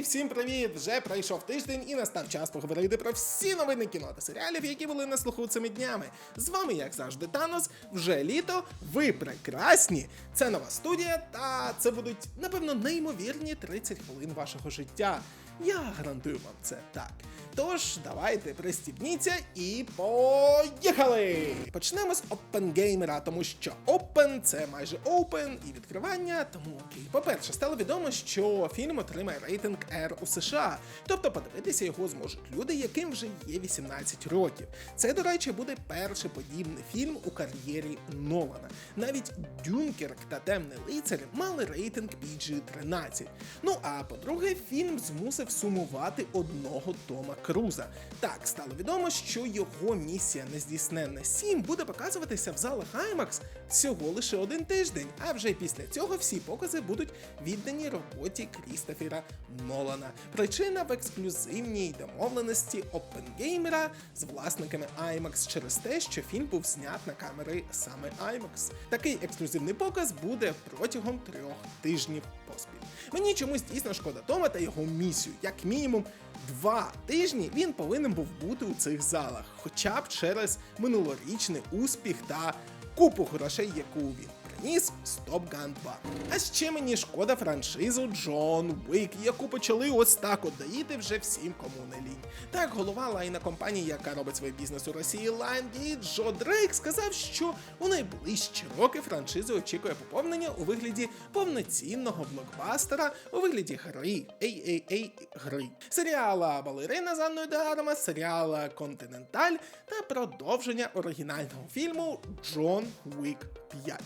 Друзі, всім привіт! Вже пройшов тиждень і настав час поговорити про всі новини кіно та серіалів, які були на слуху цими днями. З вами, як завжди, Танос. Вже літо. Ви прекрасні. Це нова студія, та це будуть, напевно, неймовірні 30 хвилин вашого життя. Я гарантую вам це так. Тож, давайте пристібніться і поїхали! Почнемо з OpenGamer, тому що Open це майже Open і відкривання, тому окей. По-перше, стало відомо, що фільм отримає рейтинг R у США, тобто подивитися його зможуть люди, яким вже є 18 років. Це, до речі, буде перший подібний фільм у кар'єрі Нолана. Навіть Дюнкерк та Темний лицар мали рейтинг PG-13. Ну а по-друге, фільм змусив сумувати одного Тома Круза. Так, стало відомо, що його місія нездійсненна 7 буде показуватися в залах IMAX всього лише один тиждень, а вже після цього всі покази будуть віддані роботі Крістофера Нолана. Причина в ексклюзивній домовленості OpenGamer з власниками IMAX через те, що фільм був знят на камери саме IMAX. Такий ексклюзивний показ буде протягом трьох тижнів поспіль. Мені чомусь дійсно шкода Тома та його місію. Як мінімум, два тижні він повинен був бути у цих залах, хоча б через минулорічний успіх та купу грошей, яку він приніс з Top Gun 2. А ще мені шкода франшизу Джон Уик, яку почали ось так от доїти вже всім, кому не лінь. Так, голова лайна компанії, яка робить свій бізнес у Росії Ланді, Джо Дрейк сказав, що у найближчі роки франшиза очікує поповнення у вигляді повноцінного блокбастера у вигляді гри AAA гри, серіала Балерина з Анною Деарма, серіала Континенталь та продовження оригінального фільму Джон Уік 5.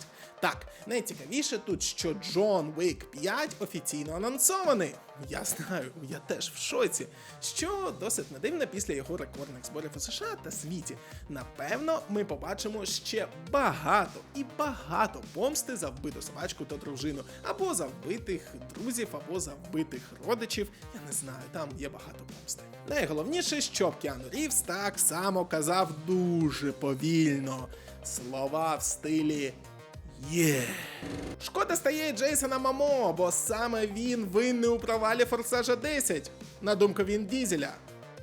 Так, найцікавіше тут, що Джон Уік 5 офіційно анонсований. Я знаю, я теж в шоці. Що досить не дивно після його рекордних зборів у США та світі. Напевно, ми побачимо ще багато і багато помсти за вбиту собачку та дружину, або за вбитих друзів, або за вбитих родичів. Я не знаю, там є багато помсти. Найголовніше, що Кіану Рівс так само казав дуже повільно. Слова в стилі Є. Шкода стає Джейсона Мамо, бо саме він винний у провалі Форсажа 10, на думку Він Дізеля.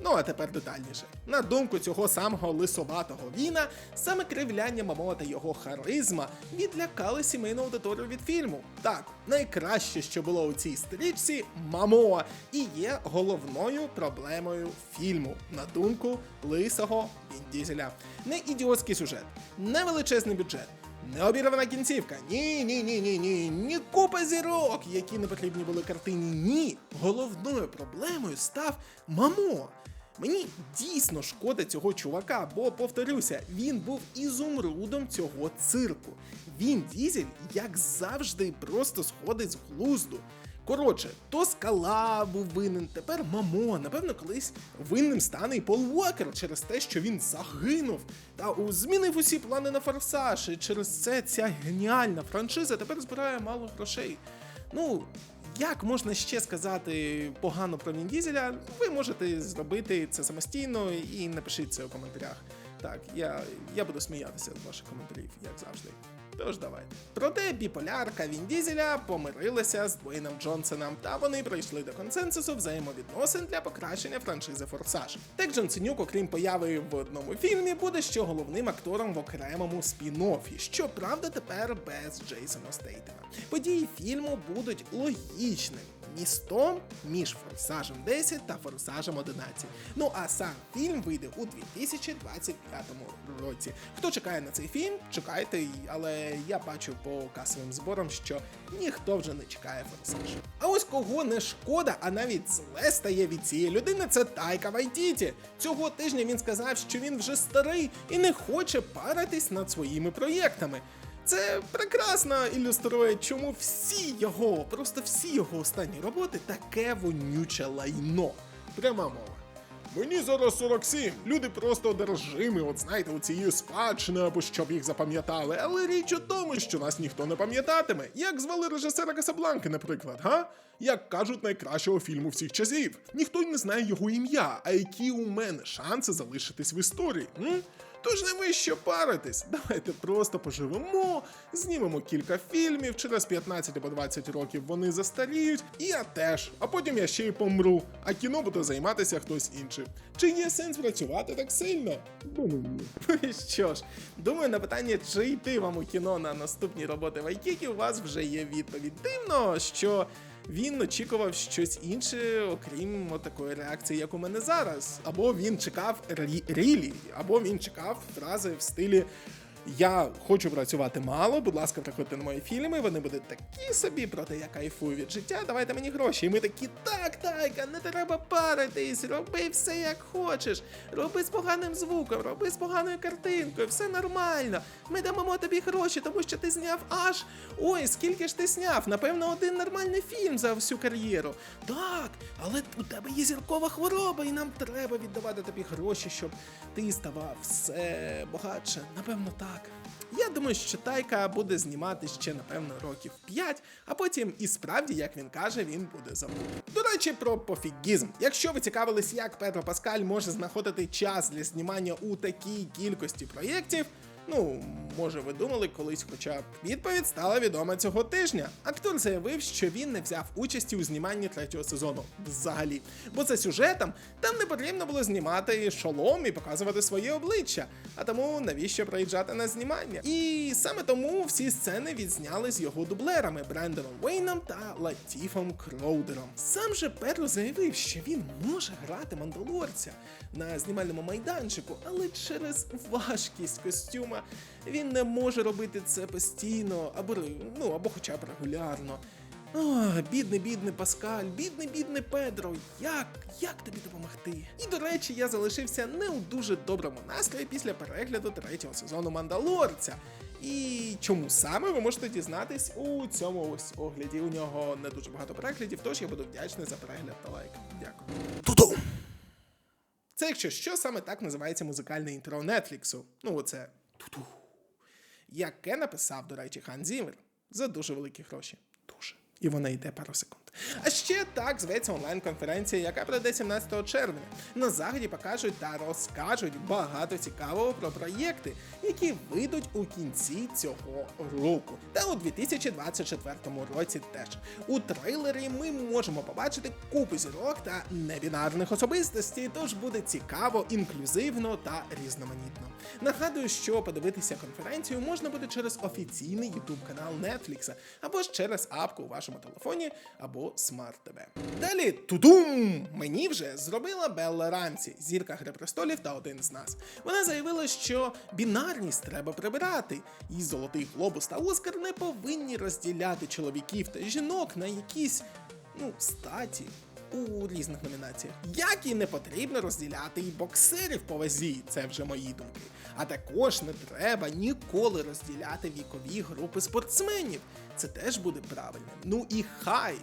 Ну а тепер детальніше. На думку цього самого лисоватого Віна, саме кривляння Мамо та його харизма відлякали сімейну аудиторію від фільму. Так, найкраще, що було у цій стрічці, Мамо, і є головною проблемою фільму, на думку лисого Він Дізеля. Не ідіотський сюжет, не величезний бюджет. Необірвана кінцівка. Ні, ні, ні, ні, ні, ні купа зірок, які не потрібні були картині. Ні. Головною проблемою став мамо. Мені дійсно шкода цього чувака, бо повторюся, він був ізумрудом цього цирку. Він дізель, як завжди, просто сходить з глузду. Коротше, то скала був винен, тепер мамо. Напевно, колись винним стане і Пол Уокер через те, що він загинув та змінив усі плани на форсаж. І через це ця геніальна франшиза тепер збирає мало грошей. Ну. Як можна ще сказати погано про Він Дізеля, ви можете зробити це самостійно і напишіть це у коментарях. Так, я, я буду сміятися з ваших коментарів, як завжди. Тож давайте. Проте біполярка Він Дізеля помирилася з Дуейном Джонсоном, та вони прийшли до консенсусу взаємовідносин для покращення франшизи Форсаж. Так Джонсенюк, окрім появи в одному фільмі, буде ще головним актором в окремому спін-оффі. Щоправда, тепер без Джейсона Стейтема. Події фільму будуть логічними. Містом між Форсажем 10 та Форсажем 11. Ну а сам фільм вийде у 2025 році. Хто чекає на цей фільм, чекайте, але я бачу по касовим зборам, що ніхто вже не чекає Форсаж. А ось кого не шкода, а навіть зле стає від цієї людини, це Тайка Вайтіті. Цього тижня він сказав, що він вже старий і не хоче паритись над своїми проєктами. Це прекрасно ілюструє, чому всі його, просто всі його останні роботи таке вонюче лайно. Пряма мова. Мені зараз 47. Люди просто одержимі, от знаєте, у цією спадщини, або щоб їх запам'ятали. Але річ у тому, що нас ніхто не пам'ятатиме. Як звали режисера Касабланки, наприклад, га? Як кажуть, найкращого фільму всіх часів. Ніхто й не знає його ім'я, а які у мене шанси залишитись в історії. М? Тож не ви що паритесь, давайте просто поживемо, знімемо кілька фільмів, через 15 або 20 років вони застаріють, і я теж, а потім я ще й помру, а кіно буде займатися хтось інший. Чи є сенс працювати так сильно? Думаю, ні. Ну що ж, думаю, на питання, чи йти вам у кіно на наступні роботи Вайкікі, у вас вже є відповідь. Дивно, що він очікував щось інше, окрім такої реакції, як у мене зараз. Або він чекав рі- рілі, або він чекав фрази в стилі. Я хочу працювати мало, будь ласка, приходьте на мої фільми, вони будуть такі собі, проте я кайфую від життя, давайте мені гроші. І ми такі, так, тайка, не треба паритись, роби все як хочеш, роби з поганим звуком, роби з поганою картинкою, все нормально. Ми дамо тобі гроші, тому що ти зняв аж. Ой, скільки ж ти зняв? Напевно, один нормальний фільм за всю кар'єру. Так, але у тебе є зіркова хвороба, і нам треба віддавати тобі гроші, щоб ти ставав все багатше. Напевно, так. Я думаю, що Тайка буде знімати ще, напевно, років 5, а потім і справді, як він каже, він буде забути. До речі, про пофігізм. Якщо ви цікавились, як Петро Паскаль може знаходити час для знімання у такій кількості проєктів. Ну, може, ви думали колись, хоча б відповідь стала відома цього тижня. Актор заявив, що він не взяв участі у зніманні третього сезону взагалі. Бо за сюжетом там не потрібно було знімати шолом і показувати своє обличчя. А тому навіщо приїжджати на знімання? І саме тому всі сцени відзняли з його дублерами Брендоном Вейном та Латіфом Кроудером. Сам же Петро заявив, що він може грати мандалорця на знімальному майданчику, але через важкість костюма він не може робити це постійно, або ну або хоча б регулярно. О, бідний, бідний Паскаль, бідний, бідний Педро. Як, як тобі допомогти? І до речі, я залишився не у дуже доброму настрої після перегляду третього сезону Мандалорця. І чому саме ви можете дізнатись у цьому ось огляді. У нього не дуже багато переглядів, тож я буду вдячний за перегляд та лайк. Дякую. Тудум! Це, якщо що, саме так називається музикальне інтро Нетфліксу. Ну, оце. Яке написав, до речі, Хан Зімер за дуже великі гроші. І вона йде пару секунд. А ще так зветься онлайн-конференція, яка пройде 17 червня. На заході покажуть та розкажуть багато цікавого про проєкти, які вийдуть у кінці цього року. Та у 2024 році теж. У трейлері ми можемо побачити купу зірок та небінарних особистостей, тож буде цікаво, інклюзивно та різноманітно. Нагадую, що подивитися конференцію можна буде через офіційний YouTube канал Netflix, або ж через апку у вашому телефоні, або смарт-ТВ. Далі тудум! Мені вже зробила Белла Рамсі, зірка Гри престолів та один з нас. Вона заявила, що бінарність треба прибирати, і золотий глобус та Оскар не повинні розділяти чоловіків та жінок на якісь ну статі у різних номінаціях. Як і не потрібно розділяти і боксерів по вазі, це вже мої думки. А також не треба ніколи розділяти вікові групи спортсменів. Це теж буде правильно. Ну і хай,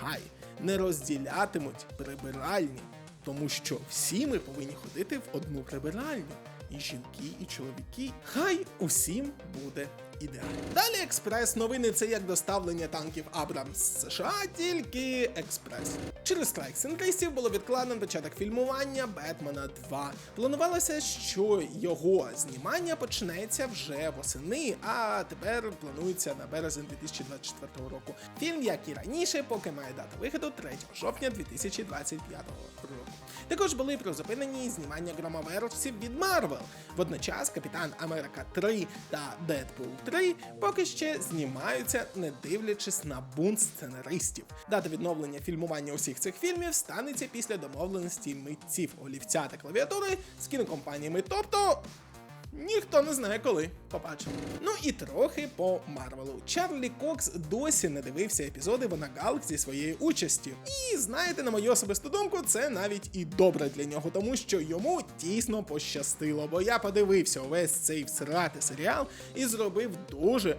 хай не розділятимуть прибиральні, тому що всі ми повинні ходити в одну прибиральню. І жінки, і чоловіки. Хай усім буде ідеально. Далі експрес новини це як доставлення танків Абрамс з США, тільки експрес. Через страйк сценаристів було відкладено початок фільмування Бетмена 2. Планувалося, що його знімання почнеться вже восени, а тепер планується на березень 2024 року. Фільм, як і раніше, поки має дату виходу 3 жовтня 2025 року. Також були призупинені знімання громоверців від Марвел. Водночас Капітан Америка 3 та Дедпул 3 поки ще знімаються, не дивлячись на бунт сценаристів. Дата відновлення фільмування усіх цих фільмів станеться після домовленості митців олівця та клавіатури з кінокомпаніями. Тобто. Ніхто не знає коли. Побачимо. Ну і трохи по Марвелу. Чарлі Кокс досі не дивився епізоди Вона Галк зі своєю участю. І знаєте, на мою особисту думку, це навіть і добре для нього, тому що йому дійсно пощастило. Бо я подивився увесь цей всрати серіал і зробив дуже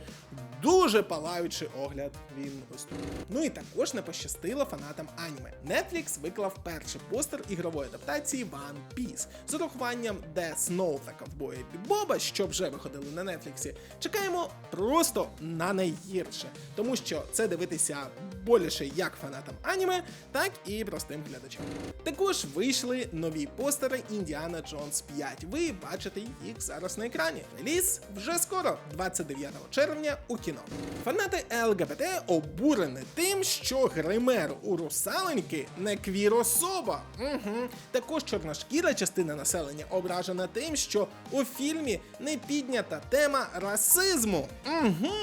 дуже палаючий огляд. Він ось. Ну і також не пощастило фанатам аніме. Netflix виклав перший постер ігрової адаптації One Piece з урахуванням Death Note та Ковбоя Бібоба, що вже виходили на Netflix. Чекаємо просто на найгірше, тому що це дивитися боліше як фанатам аніме, так і простим глядачам. Також вийшли нові постери Індіана Джонс 5. Ви бачите їх зараз на екрані. Реліз вже скоро, 29 червня, у кіно. Фанати ЛГБТ обурені тим, що гример у русаленьки не квір-особа. Угу. Також чорношкіра частина населення ображена тим, що у фільмі не піднята тема расизму. Угу.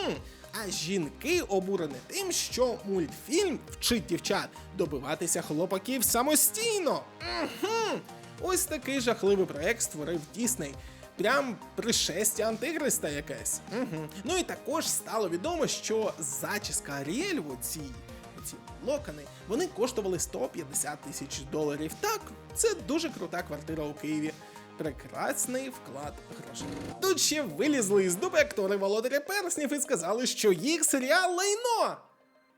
А жінки обурені тим, що мультфільм вчить дівчат добиватися хлопаків самостійно. Угу. Ось такий жахливий проект створив Дісней. Прям пришестя антихриста якесь. Угу. Ну і також стало відомо, що зачіска Аріель в оцій, оці локони, вони коштували 150 тисяч доларів. Так, це дуже крута квартира у Києві. Прекрасний вклад грошей. Тут ще вилізли із дуби актори володаря перснів і сказали, що їх серіал лайно.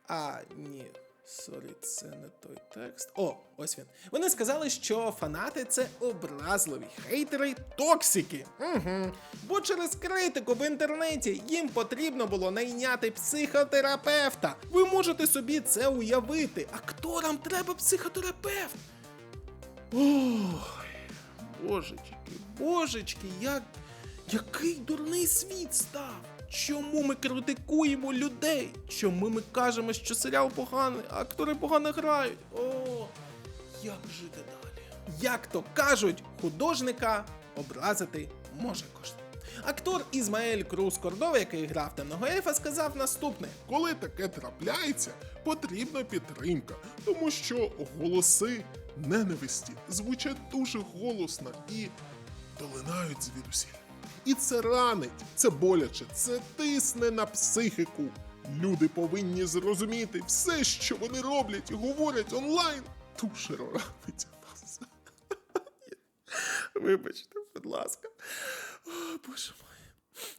А ні, сорі, це не той текст. О, ось він. Вони сказали, що фанати це образливі хейтери токсики. Угу. Бо через критику в інтернеті їм потрібно було найняти психотерапевта. Ви можете собі це уявити. Акторам треба психотерапевт. Ой, божечки, божечки, як. Який дурний світ став? Чому ми критикуємо людей? Чому ми кажемо, що серіал поганий, а актори погано грають? О, як жити далі? Як то кажуть, художника образити може кожен. Актор Ізмаель Круз Кордова, який грав темного ельфа, сказав наступне: Коли таке трапляється, потрібна підтримка, тому що голоси ненависті звучать дуже голосно і долинають звідусіль. І це ранить, це боляче, це тисне на психіку. Люди повинні зрозуміти все, що вони роблять і говорять онлайн. Дуже ранить нас. Вибачте, будь ласка. О, боже мой.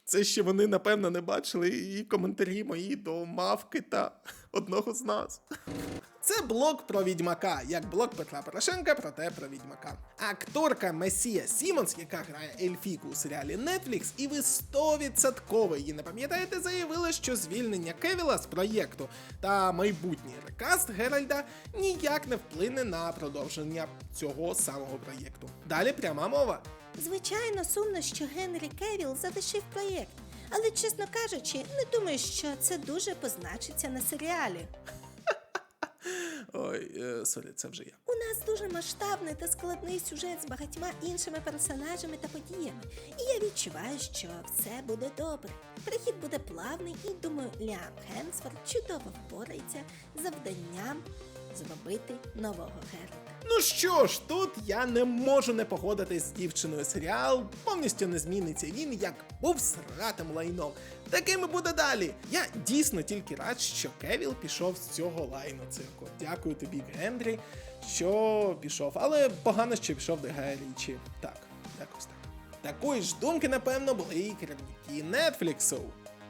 Це ще вони, напевно, не бачили і коментарі мої до мавки та одного з нас. Це блог про відьмака, як блог Петра Порошенка, проте про відьмака. Акторка Месія Сімонс, яка грає Ельфіку у серіалі Netflix, і ви 100% її не пам'ятаєте, заявила, що звільнення Кевіла з проєкту та майбутній рекаст Геральда ніяк не вплине на продовження цього самого проєкту. Далі пряма мова. Звичайно, сумно, що Генрі Кевіл залишив проєкт. Але, чесно кажучи, не думаю, що це дуже позначиться на серіалі. Ой, е, сорі, це вже я. У нас дуже масштабний та складний сюжет з багатьма іншими персонажами та подіями. І я відчуваю, що все буде добре. Прихід буде плавний і думаю, Ліам Хемсворт чудово впорається завданням зробити нового Геральта. Ну що ж, тут я не можу не погодитись з дівчиною. Серіал повністю не зміниться. Він як був сратим лайном. Таким і буде далі. Я дійсно тільки рад, що Кевіл пішов з цього лайну цирку. Дякую тобі, Генрі, що пішов. Але погано, що пішов до Гая Річі. Так, якось так. Такої ж думки, напевно, були і керівники Нетфліксу.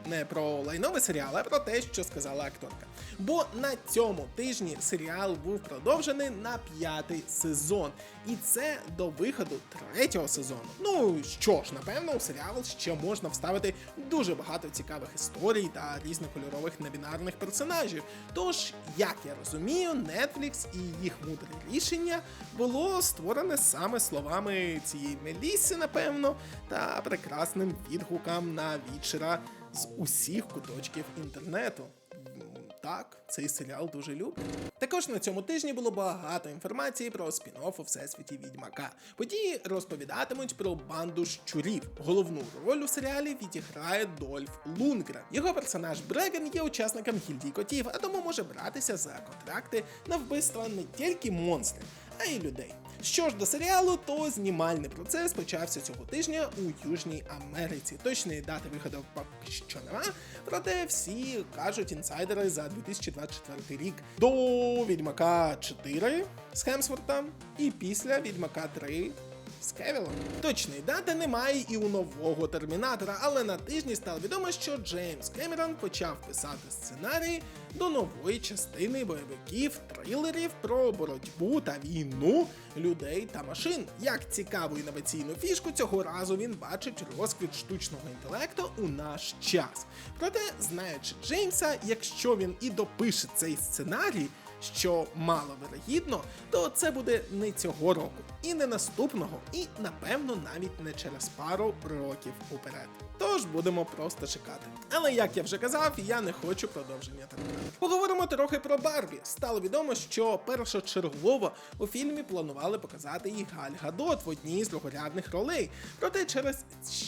Не про лайновий серіал, а про те, що сказала акторка. Бо на цьому тижні серіал був продовжений на п'ятий сезон, і це до виходу третього сезону. Ну що ж, напевно, у серіал ще можна вставити дуже багато цікавих історій та різнокольорових небінарних персонажів. Тож, як я розумію, Netflix і їх мудре рішення було створене саме словами цієї Меліси, напевно, та прекрасним відгукам на вічера з усіх куточків інтернету. Так, цей серіал дуже люблю. Також на цьому тижні було багато інформації про спін-офф у всесвіті відьмака. Події розповідатимуть про банду щурів. Головну роль у серіалі відіграє Дольф Лунгрен. Його персонаж Бреген є учасником гільдії котів, а тому може братися за контракти на вбивства не тільки монстрів, а й людей. Що ж до серіалу, то знімальний процес почався цього тижня у Южній Америці. Точної дати виходу поки що нема, проте всі кажуть інсайдери за 2024 рік до Відьмака 4 з Хемсворта і після Відьмака 3 з Кевілом. Точної дати немає і у нового термінатора, але на тижні стало відомо, що Джеймс Кемерон почав писати сценарії до нової частини бойовиків, трилерів про боротьбу та війну людей та машин. Як цікаву інноваційну фішку цього разу він бачить розквіт штучного інтелекту у наш час. Проте, знаючи Джеймса, якщо він і допише цей сценарій, що мало вирогідно, то це буде не цього року, і не наступного, і напевно навіть не через пару років уперед. Тож будемо просто чекати. Але як я вже казав, я не хочу продовження терміналу. Поговоримо трохи про Барбі. Стало відомо, що першочергово у фільмі планували показати і Галь Гадот в одній з другорядних ролей. Проте через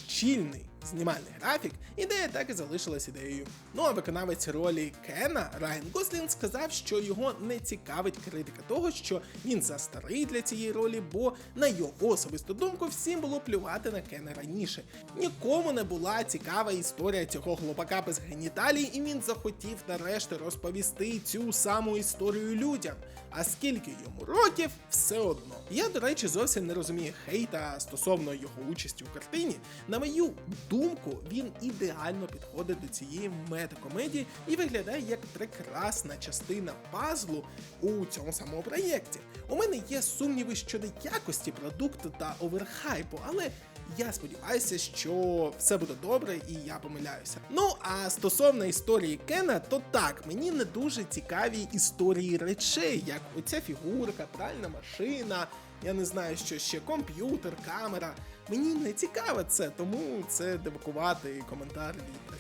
щільний знімальний графік, ідея так і залишилась ідеєю. Ну а виконавець ролі Кена Райан Гослін сказав, що його не цікавить критика того, що він застарий для цієї ролі, бо на його особисту думку всім було плювати на Кена раніше. Нікому не була цікава історія цього хлопака без геніталій, і він захотів нарешті розповісти цю саму історію людям. А скільки йому років, все одно. Я, до речі, зовсім не розумію хейта стосовно його участі у картині. На мою думку, він ідеально підходить до цієї метакомедії і виглядає як прекрасна частина пазлу у цьому самому проєкті. У мене є сумніви щодо якості продукту та оверхайпу, але я сподіваюся, що все буде добре і я помиляюся. Ну а стосовно історії Кена, то так, мені не дуже цікаві історії речей, як оця фігурка, пральна машина. Я не знаю, що ще комп'ютер, камера. Мені не цікаво це, тому це дивакуватий коментар від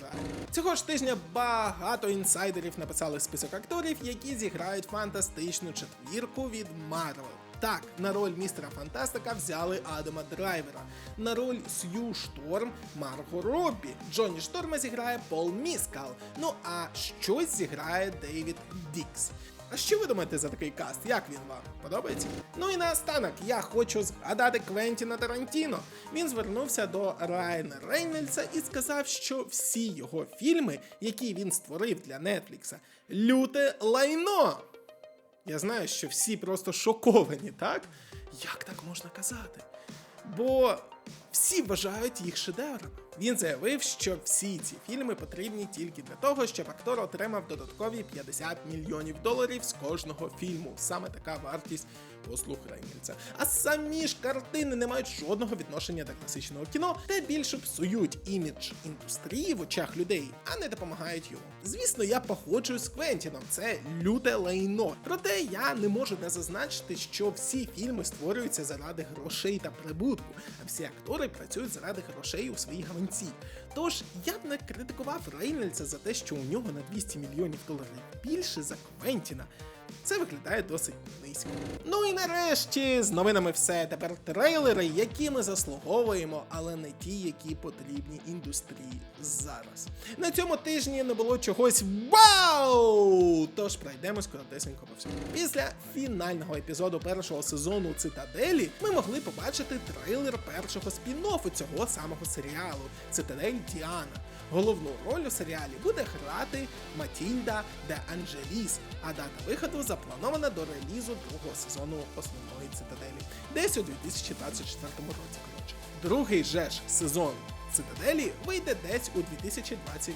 Цього ж тижня багато інсайдерів написали список акторів, які зіграють фантастичну четвірку від Марвел. Так, на роль містера Фантастика взяли Адама Драйвера. На роль Сью Шторм Марго Роббі. Джонні Шторма зіграє Пол Міскал. Ну а щось зіграє Дейвід Дікс. А що ви думаєте за такий каст? Як він вам? Подобається? Ну і наостанок я хочу згадати Квентіна Тарантіно. Він звернувся до Райана Рейнольдса і сказав, що всі його фільми, які він створив для Нетфлікса, люте лайно. Я знаю, що всі просто шоковані, так? Як так можна казати? Бо всі вважають їх шедеврами. Він заявив, що всі ці фільми потрібні тільки для того, щоб актор отримав додаткові 50 мільйонів доларів з кожного фільму. Саме така вартість послуг Рейнольдса. А самі ж картини не мають жодного відношення до класичного кіно, та більше псують імідж індустрії в очах людей, а не допомагають йому. Звісно, я походжуюсь з Квентіном, це люте лайно. Проте я не можу не зазначити, що всі фільми створюються заради грошей та прибутку, а всі актори працюють заради грошей у своїй гаманці. Тож я б не критикував Рейнольдса за те, що у нього на 200 мільйонів доларів більше за Квентіна. Це виглядає досить низько. Ну і нарешті з новинами все. Тепер трейлери, які ми заслуговуємо, але не ті, які потрібні індустрії зараз. На цьому тижні не було чогось вау! Тож пройдемось коротесенько по всьому. Після фінального епізоду першого сезону Цитаделі ми могли побачити трейлер першого спін-оффу цього самого серіалу Цитадель Діана. Головну роль у серіалі буде грати Матільда де Анджеліс, а дата виходу запланована до релізу другого сезону основної цитаделі, десь у 2024 році. Коротше, другий же ж сезон цитаделі вийде десь у 2025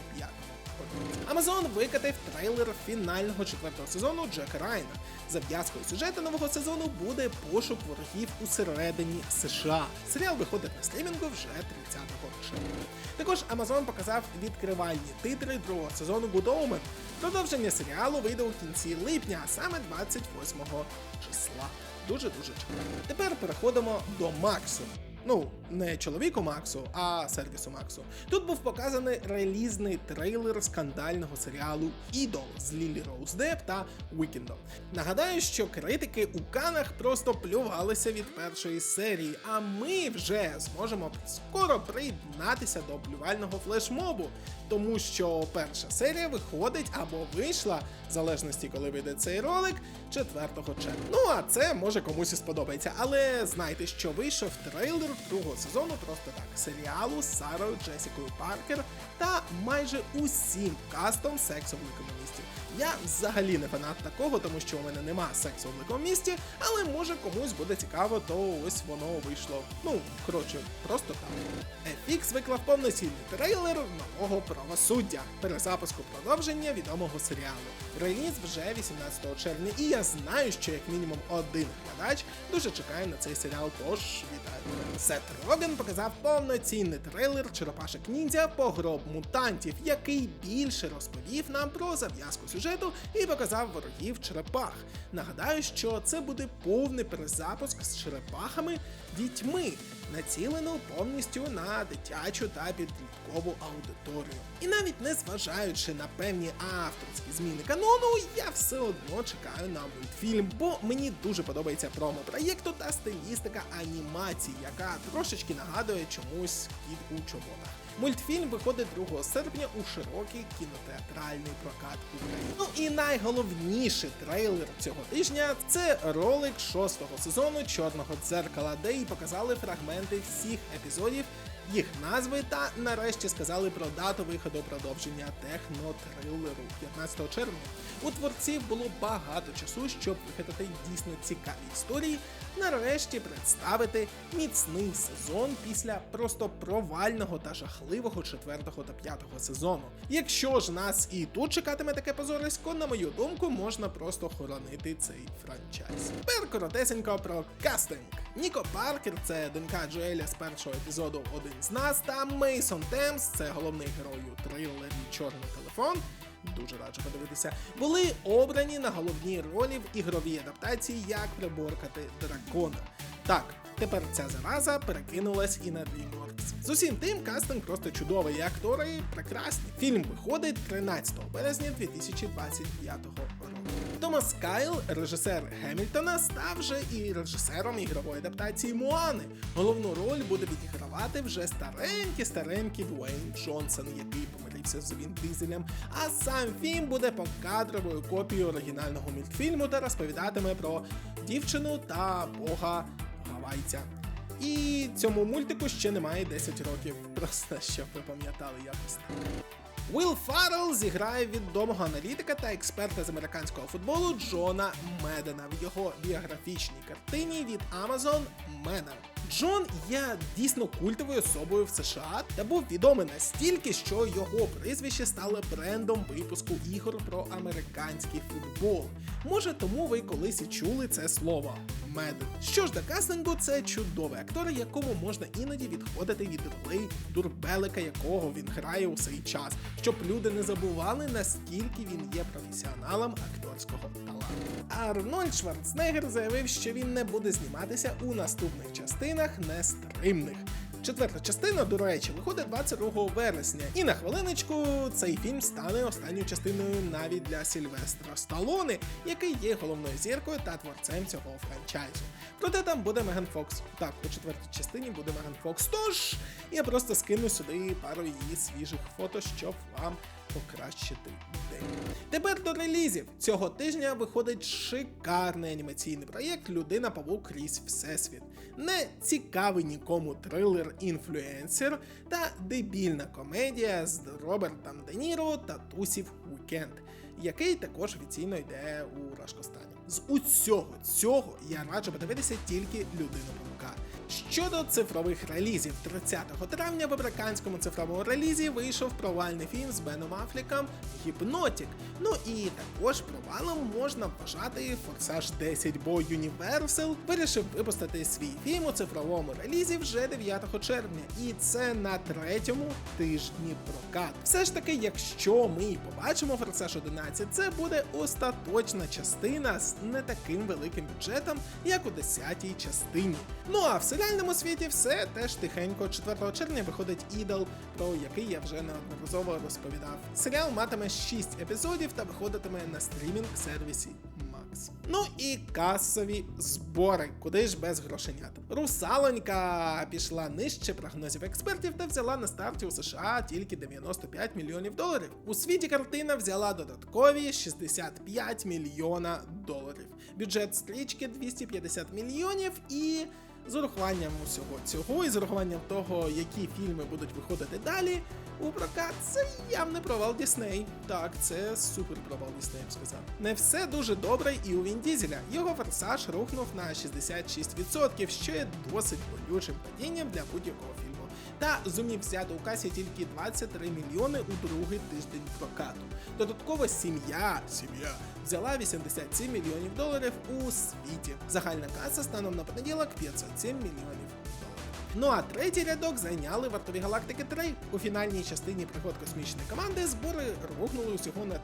Амазон викатив трейлер фінального четвертого сезону Джека Райна. Зав'язкою сюжету нового сезону буде пошук ворогів усередині США. Серіал виходить на стрімінгу вже 30 червня. Також Амазон показав відкривальні титри другого сезону Good Omen. Продовження серіалу вийде у кінці липня, а саме 28 числа. Дуже дуже чекаю. Тепер переходимо до Максу. Ну, не чоловіку Максу, а сервісу Максу. Тут був показаний релізний трейлер скандального серіалу Ідол з Лілі Роуз Деп та Вікендом. Нагадаю, що критики у канах просто плювалися від першої серії, а ми вже зможемо скоро приєднатися до плювального флешмобу, тому що перша серія виходить або вийшла, в залежності коли вийде цей ролик, 4 червня. Ну а це може комусь і сподобається, але знайте, що вийшов трейлер другого сезону просто так серіалу з Сарою Джесікою Паркер та майже усім кастом сексу в комуністів. Я взагалі не фанат такого, тому що у мене нема сексу в великому місті, але може комусь буде цікаво, то ось воно вийшло. Ну, коротше, просто так. FX виклав повноцінний трейлер нового правосуддя, перезапуску продовження відомого серіалу. Реліз вже 18 червня, і я знаю, що як мінімум один глядач дуже чекає на цей серіал, тож вітаю. Сет Роген показав повноцінний трейлер черепашек Ніндзя Погроб мутантів, який більше розповів нам про зав'язку сюжету і показав ворогів черепах. Нагадаю, що це буде повний перезапуск з черепахами дітьми, націлено повністю на дитячу та підліткову аудиторію. І навіть не зважаючи на певні авторські зміни канону, я все одно чекаю на мультфільм, бо мені дуже подобається промо проєкту та стилістика анімації, яка трошечки нагадує чомусь кіт у чоботах. Мультфільм виходить 2 серпня у широкий кінотеатральний прокат України. Ну і найголовніший трейлер цього тижня це ролик шостого сезону Чорного дзеркала, де і показали фрагменти всіх епізодів, їх назви та нарешті сказали про дату виходу продовження технотрилеру 15 червня. У творців було багато часу, щоб вигадати дійсно цікаві історії. Нарешті представити міцний сезон після просто провального та жахливого четвертого та п'ятого сезону. Якщо ж нас і тут чекатиме таке позорисько, на мою думку, можна просто хоронити цей франчайз. Тепер коротесенько про кастинг. Ніко Паркер це донька Джоеля з першого епізоду Один з нас, та Мейсон Темс, це головний герой у трилері Чорний телефон. Дуже раджу подивитися, були обрані на головні ролі в ігровій адаптації Як приборкати дракона. Так, тепер ця зараза перекинулась і на DreamWorks. З усім тим, кастинг просто чудовий, і актори прекрасні. Фільм виходить 13 березня 2025 року. Томас Кайл, режисер Гемільтона, став вже і режисером ігрової адаптації Моани. Головну роль буде відігравати вже старенький старенький Дуейн Джонсон, який помирився з Він Дизелем. А сам фільм буде покадровою копією оригінального мультфільму та розповідатиме про дівчину та бога гавайця. І цьому мультику ще немає 10 років, просто щоб ви пам'ятали якось Уилл Фаррелл зіграє відомого аналітика та експерта з американського футболу Джона Медена в його біографічній картині від Amazon Менер. Джон є дійсно культовою особою в США та був відомий настільки, що його прізвище стало брендом випуску ігор про американський футбол. Може, тому ви колись і чули це слово. Меден. Що ж до кастингу, це чудовий актор, якому можна іноді відходити від ролей дурбелика, якого він грає у цей час, щоб люди не забували, наскільки він є професіоналом акторського таланту. Арнольд Шварценеггер заявив, що він не буде зніматися у наступних частинах нестримних. Четверта частина, до речі, виходить 22 вересня. І на хвилиночку цей фільм стане останньою частиною навіть для Сільвестра Сталоне, який є головною зіркою та творцем цього франчайзу. Проте там буде Меган Фокс. Так, у четвертій частині буде Меган Фокс. Тож я просто скину сюди пару її свіжих фото, щоб вам покращити день. Тепер до релізів. Цього тижня виходить шикарний анімаційний проєкт Людина Павук крізь Всесвіт. Не цікавий нікому трилер інфлюенсер та дебільна комедія з Робертом Де Ніро та Тусів Уікенд, який також офіційно йде у Рашкостані. З усього цього я раджу подивитися тільки людину. Щодо цифрових релізів, 30 травня в американському цифровому релізі вийшов провальний фільм з Беном Афліком Гіпнотік. Ну і також провалом можна вважати Форсаж 10, бо Universal вирішив випустити свій фільм у цифровому релізі вже 9 червня, і це на третьому тижні прокат. Все ж таки, якщо ми побачимо Форсаж 11, це буде остаточна частина з не таким великим бюджетом, як у 10-й частині. Ну а в серіальному світі все теж тихенько. 4 червня виходить ідол, про який я вже неодноразово розповідав. Серіал матиме 6 епізодів та виходитиме на стрімінг сервісі Max. Ну і касові збори, куди ж без грошенят. Русалонька пішла нижче прогнозів експертів та взяла на старті у США тільки 95 мільйонів доларів. У світі картина взяла додаткові 65 мільйона доларів. Бюджет стрічки 250 мільйонів і. З урахуванням усього цього і з урахуванням того, які фільми будуть виходити далі, у прокат це явний провал Дісней. Так, це супер провал Дісней, сказав. Не все дуже добре і у Він Дізеля. Його форсаж рухнув на 66%, що є досить болючим падінням для будь-якого. Та зумів взяти у касі тільки 23 мільйони у другий тиждень прокату. Додатково сім'я, сім'я взяла 87 мільйонів доларів у світі. Загальна каса станом на понеділок 507 мільйонів. Ну а третій рядок зайняли вартові галактики 3. У фінальній частині пригод космічної команди збори рухнули усього на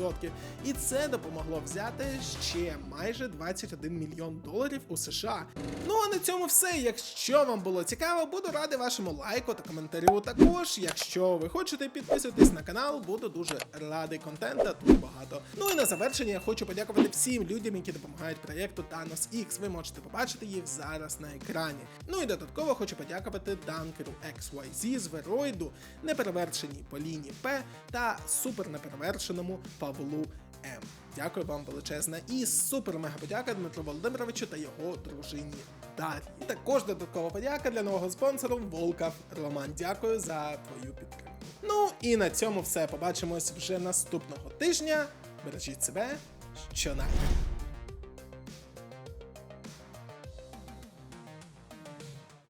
35%. І це допомогло взяти ще майже 21 мільйон доларів у США. Ну а на цьому все. Якщо вам було цікаво, буду радий вашому лайку та коментарю. Також, якщо ви хочете підписуйтесь на канал, буду дуже радий контента тут багато. Ну і на завершення я хочу подякувати всім людям, які допомагають проєкту Thanos X. Ви можете побачити їх зараз на екрані. Ну і додатково хочу подякувати Данкеру XYZ, Звероїду, неперевершеній Поліні П та супер неперевершеному Павлу М. Дякую вам величезна і супер мега подяка Дмитру Володимировичу та його дружині Дар'ї. Також додаткова подяка для нового спонсору Волкав Роман. Дякую за твою підтримку. Ну і на цьому все. Побачимось вже наступного тижня. Бережіть себе, що найде.